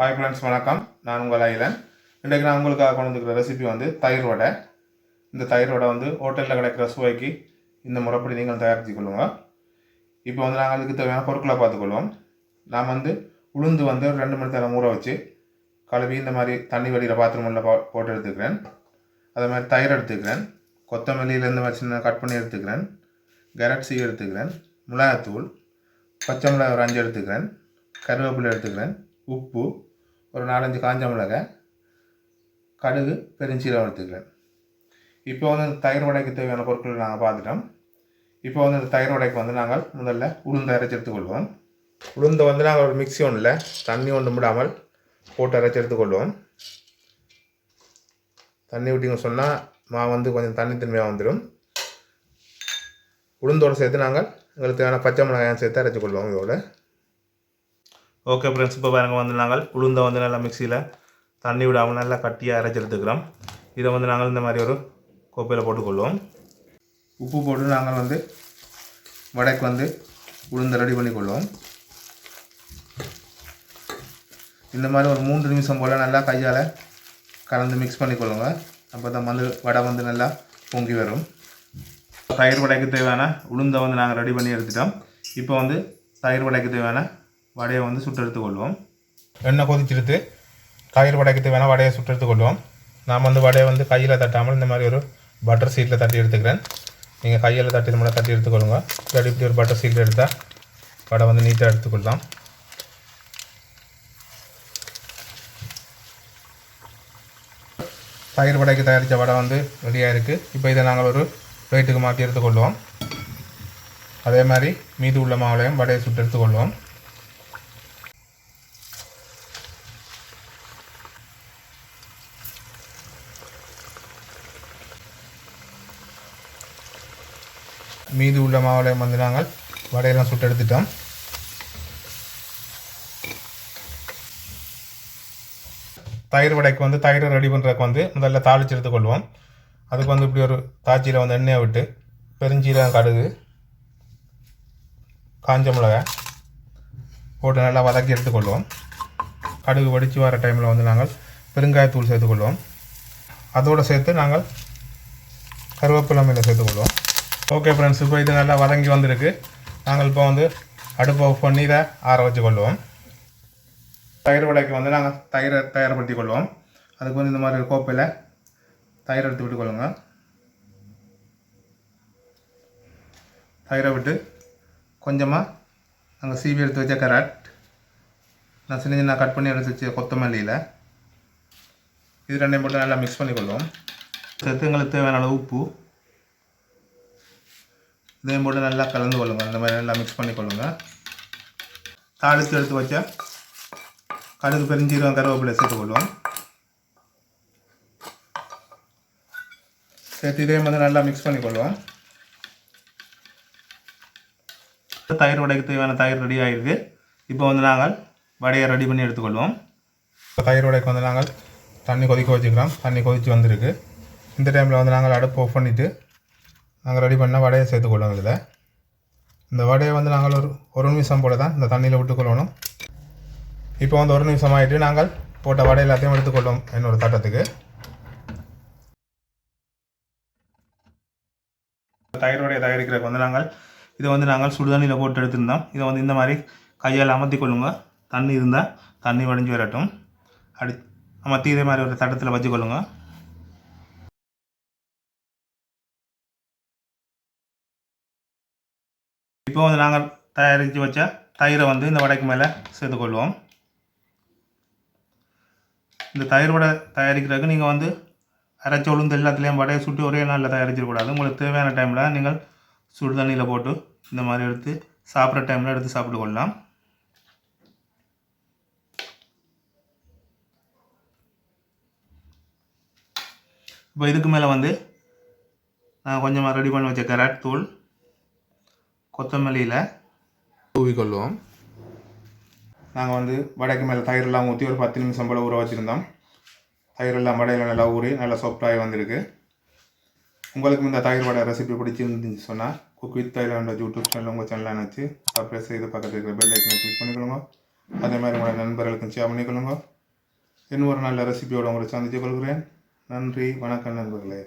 Hi friends வணக்கம். நான் உங்கள் ஐலன். இன்றைக்கு நான் உங்களுக்காக கொண்டு வந்துருக்கிற ரெசிபி வந்து தயிர் வடை. இந்த தயிர் வடை வந்து ஹோட்டலில் கிடைக்கிற சுவைக்கு இந்த முறைப்படி நீங்கள் தயாரித்து கொள்ளுங்க. இப்போ வந்து நாங்கள் அதுக்கு தேவையான பொருட்களை பார்த்துக்கொள்வோம். நாம் வந்து உளுந்து வந்து ஒரு ரெண்டு மணி நேரம் ஊற வச்சு கழுவி இந்த மாதிரி தண்ணி வடிகிற பாத்திரமில் போ போட்டு எடுத்துக்கிறேன். அதே மாதிரி தயிர் எடுத்துக்கிறேன். கொத்தமல்லியிலேருந்து வச்சு நான் கட் பண்ணி எடுத்துக்கிறேன். கரட்சி எடுத்துக்கிறேன். மிளகாத்தூள் பச்சை மிளகாய் ஒரு அஞ்சு எடுத்துக்கிறேன். கருவேப்பிலை எடுத்துக்கிறேன். உப்பு ஒரு நாலஞ்சு காஞ்ச மிளகாய் கடுகு பெருஞ்சீரகம் எடுத்துக்கிறேன். இப்போ வந்து இந்த தயிர் வடைக்கு தேவையான பொருட்கள் நாங்கள் பார்த்துட்டோம். இப்போ வந்து இந்த தயிர் வடைக்கு வந்து நாங்கள் முதல்ல உளுந்து அரைச்சி எடுத்துக்கொள்வோம். உளுந்தை வந்து நாங்கள் ஒரு மிக்ஸி ஒன்றில் தண்ணி ஒன்று விடாமல் போட்டு அரைச்சி எடுத்துக்கொள்வோம். தண்ணி விட்டிங்க சொன்னால் மா வந்து கொஞ்சம் தண்ணி தன்மையாக வந்துடும் உளுந்தோடு சேர்த்து நாங்கள் எங்களுக்கு தேவையான பச்சை மிளகாயம் சேர்த்து அரைச்சி கொள்வோம் இதோட. ஓகே ஃப்ரெண்ட்ஸ் இப்போ பாருங்க வந்து நாங்கள் உளுந்தை வந்து நல்லா மிக்சியில் தண்ணி விடாமல் நல்லா கட்டியாக அரைச்சி எடுத்துக்கிறோம். இதை வந்து நாங்கள் இந்த மாதிரி ஒரு கோப்பையில் போட்டுக்கொள்வோம். உப்பு போட்டு நாங்கள் வந்து வடைக்கு வந்து உளுந்தை ரெடி பண்ணிக்கொள்வோம். இந்த மாதிரி ஒரு மூன்று நிமிஷம் போல் நல்லா கையால் கலந்து மிக்ஸ் பண்ணிக்கொள்ளுங்க. அப்போ தான் வந்து வடை வந்து நல்லா பொங்கி வரும். தயிர் வடைக்கு தேவையான உளுந்தை வந்து நாங்கள் ரெடி பண்ணி எடுத்துட்டோம். இப்போ வந்து தயிர் வடைக்கு தேவையான வடையை வந்து சுட்டு எடுத்துக்கொள்வோம் எண்ணெய் கொதிச்செடுத்து தயிர் வடைக்கு வேணால் வடையை சுட்டு எடுத்துக்கொள்வோம் நான் வந்து வடையை வந்து கையில் தட்டாமல் இந்த மாதிரி ஒரு பட்டர் சீட்டில் தட்டி எடுத்துக்கிறேன். நீங்கள் கையில் தட்டி மட்டும் தட்டி எடுத்துக்கொள்ளுங்க. இல்லாட்டி இப்படி ஒரு பட்டர் சீட்டில் எடுத்தால் வடை வந்து நீட்டாக எடுத்துக்கொள்ளலாம். தயிர் வடைக்கு தயாரித்த வடை வந்து ரெடியாக இருக்குது இப்போ இதை நாங்கள் ஒரு பிளேட்டுக்கு மாற்றி எடுத்துக்கொள்வோம். அதே மாதிரி மீது உள்ள மாவுலையும் வடையை சுட்டு எடுத்துக்கொள்வோம் மீதி உள்ள மாவுலையும் வந்து நாங்கள் வடையெல்லாம் சுட்டு எடுத்துட்டோம். தயிர் வடைக்கு வந்து தயிரை ரெடி பண்ணுறதுக்கு வந்து முதல்ல தாளிச்சு எடுத்துக்கொள்வோம் அதுக்கு வந்து இப்படி ஒரு தாச்சியில் வந்து எண்ணெயை விட்டு பெருஞ்சீரகம் கடுகு காஞ்ச மிளகாய் போட்டு நல்லா வதக்கி எடுத்துக்கொள்வோம் கடுகு வடித்து வர டைமில் வந்து நாங்கள் பெருங்காயத்தூள் சேர்த்துக்கொள்வோம் அதோடு சேர்த்து நாங்கள் கருவேப்பிலை மீனை சேர்த்துக்கொள்வோம் ஓகே ஃப்ரெண்ட்ஸ் இப்போ இது நல்லா வதங்கி வந்திருக்கு. நாங்கள் இப்போ வந்து அடுப்பை ஆஃப் பண்ணி இதை ஆற வச்சு கொள்வோம் தயிர் வடைக்கு வந்து நாங்கள் தயிரை தயார்படுத்தி கொள்வோம். அதுக்கு வந்து இந்த மாதிரி ஒரு கோப்பையில் தயிர் எடுத்து விட்டு கொள்ளுங்க. தயிரை விட்டு கொஞ்சமாக நாங்கள் சீவி எடுத்து வச்ச கேரட் நான் சின்ன சின்ன கட் பண்ணி எடுத்து வச்ச கொத்தமல்லியில். இது ரெண்டையும் போட்டு நல்லா மிக்ஸ் பண்ணிக்கொள்வோம் கொள்வோம் எங்களுக்கு தேவையான உப்பு. இதையும் போட்டு நல்லா கலந்து கொள்ளுங்கள் இந்த மாதிரி நல்லா மிக்ஸ் பண்ணி கொள்ளுங்கள் தாளித்து எடுத்து வச்ச கடுகு பெருஞ்சீரகம் கருவேப்பிலை சேர்த்துக்கொள்வோம் சேர்த்து இதே மாதிரி நல்லா மிக்ஸ் பண்ணி கொள்வோம் தயிர் உடைக்கு தேவையான தயிர் ரெடி ஆகிருக்கு இப்போ வந்து நாங்கள் வடையை ரெடி பண்ணி எடுத்துக்கொள்வோம். இப்போ தயிர் உடைக்கு வந்து நாங்கள் தண்ணி கொதிக்க வச்சுக்கிறோம். தண்ணி கொதித்து வந்திருக்கு. இந்த டைமில் வந்து நாங்கள் அடுப்பு ஆஃப் பண்ணிவிட்டு நாங்கள் ரெடி பண்ண வடையை சேர்த்துக்கொள்ளணும் இதில். இந்த வடையை வந்து நாங்கள் ஒரு ஒரு நிமிஷம் போல தான் இந்த தண்ணியில் விட்டுக்கொள்ளணும் இப்போ வந்து ஒரு நிமிஷம் ஆகிட்டு நாங்கள் போட்ட வடை எல்லாத்தையும் எடுத்துக்கொள்ளும் என்னோட தட்டத்துக்கு. தயிர் வடையை தயாரிக்கிறதுக்கு வந்து நாங்கள் இதை வந்து நாங்கள் சுடுதண்ணியில் போட்டு எடுத்திருந்தோம். இதை வந்து இந்த மாதிரி கையால் அமர்த்தி கொள்ளுங்க. தண்ணி இருந்தால் தண்ணி வடிஞ்சு வரட்டும். அடி அமர்த்தி இதே மாதிரி ஒரு தட்டத்தில் வச்சுக்கொள்ளுங்கள் இப்போ வந்து நாங்கள் தயாரித்து வச்ச தயிரை வந்து இந்த வடைக்கு மேலே சேர்த்து கொள்வோம் இந்த தயிர் வடை தயாரிக்கிறதுக்கு நீங்கள் வந்து அரைச்ச உளுந்து எல்லாத்துலேயும் வடையை சுட்டு ஒரே நாளில் தயாரிச்சிடக்கூடாது உங்களுக்கு தேவையான டைமில் நீங்கள் சுடு தண்ணியில் போட்டு இந்த மாதிரி எடுத்து சாப்பிட்ற டைமில் எடுத்து சாப்பிட்டு கொள்ளலாம். இப்போ இதுக்கு மேலே வந்து நான் கொஞ்சமாக ரெடி பண்ணி வச்ச கராட் தூள் கொத்தமல்லியில் தூவிக்கொள்வோம். நாங்கள் வந்து வடைக்கு மேலே தயிரெல்லாம் ஊற்றி ஒரு பத்து நிமிஷம் போல் ஊற வச்சுருந்தோம். தயிரெல்லாம் வடையில் நல்லா ஊறி நல்லா சாஃப்டாகி வந்திருக்கு. உங்களுக்கு இந்த தயிர் வடை ரெசிபி பிடிச்சிருந்துச்சு சொன்னால் cook with Thailand YouTube channel உங்கள் சேனலில் நினச்சி சப்ஸ்கிரைப் செய்து பக்கத்தில் இருக்கிற பெல் ஐக்கனை கிளிக் பண்ணிக்கொள்ளுங்க. அதே மாதிரி உங்களோட நண்பர்களுக்கும் ஷேர் பண்ணிக்கொள்ளுங்க. இன்னும் ஒரு நல்ல ரெசிபியோடு உங்களை சந்தித்துக் கொள்கிறேன். நன்றி. வணக்கம் நண்பர்களே.